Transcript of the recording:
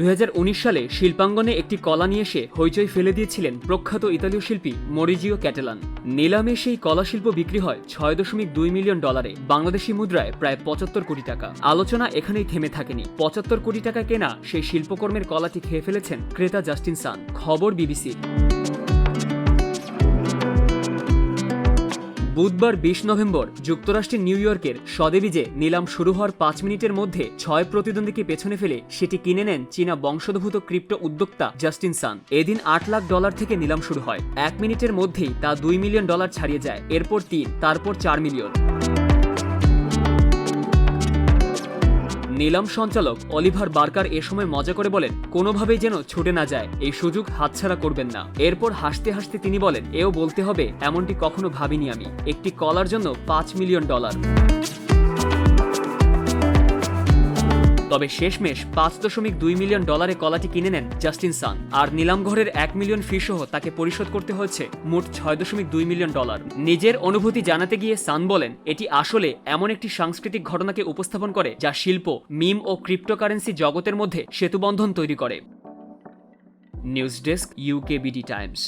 দু হাজার উনিশ সালে শিল্পাঙ্গনে একটি কলা নিয়ে এসে হইচই ফেলে দিয়েছিলেন প্রখ্যাত ইতালীয় শিল্পী মরিজিও ক্যাটেলান। নিলামে সেই কলা শিল্প বিক্রি হয় ছয় দশমিক দুই মিলিয়ন ডলারে, বাংলাদেশি মুদ্রায় প্রায় পঁচাত্তর কোটি টাকা। আলোচনা এখানেই থেমে থাকেনি। পঁচাত্তর কোটি টাকা কেনা সেই শিল্পকর্মের কলাটি খেয়ে ফেলেছেন ক্রেতা জাস্টিন সান। খবর বিবিসির বুধবার বিশ নভেম্বর যুক্তরাষ্ট্রের নিউ ইয়র্কের সদেবিজে নিলাম শুরু হওয়ার পাঁচ মিনিটের মধ্যে ছয় প্রতিদ্বন্দ্বীকে পেছনে ফেলে সেটি কিনে নেন চীনা বংশোদ্ভূত ক্রিপ্টো উদ্যোক্তা জাস্টিন সান। এদিন আট লাখ ডলার থেকে নিলাম শুরু হয়। এক মিনিটের মধ্যেই তা দুই মিলিয়ন ডলার ছাড়িয়ে যায়। এরপর তিন, তারপর চার মিলিয়ন। নিলাম সঞ্চালক অলিভার বার্কার এ সময় মজা করে বলেন, কোনোভাবেই যেন ছুটে না যায়, এই সুযোগ হাতছাড়া করবেন না। এরপর হাসতে হাসতে তিনি বলেন, এও বলতে হবে, এমনটি কখনো ভাবিনি আমি। একটি কলার জন্য পাঁচ মিলিয়ন ডলার। তবে শেষমেশ পাঁচ দশমিক দুই মিলিয়ন ডলারে কলাটি কিনে নেন জাস্টিন সান। আর নিলামঘরের এক মিলিয়ন ফি সহ তাকে পরিশোধ করতে হয়েছে মোট ছয় দশমিক দুই মিলিয়ন ডলার। নিজের অনুভূতি জানাতে গিয়ে সান বলেন, এটি আসলে এমন একটি সাংস্কৃতিক ঘটনাকে উপস্থাপন করে যা শিল্প, মিম ও ক্রিপ্টোকারেন্সি জগতের মধ্যে সেতুবন্ধন তৈরি করে। News desk UKBD Times.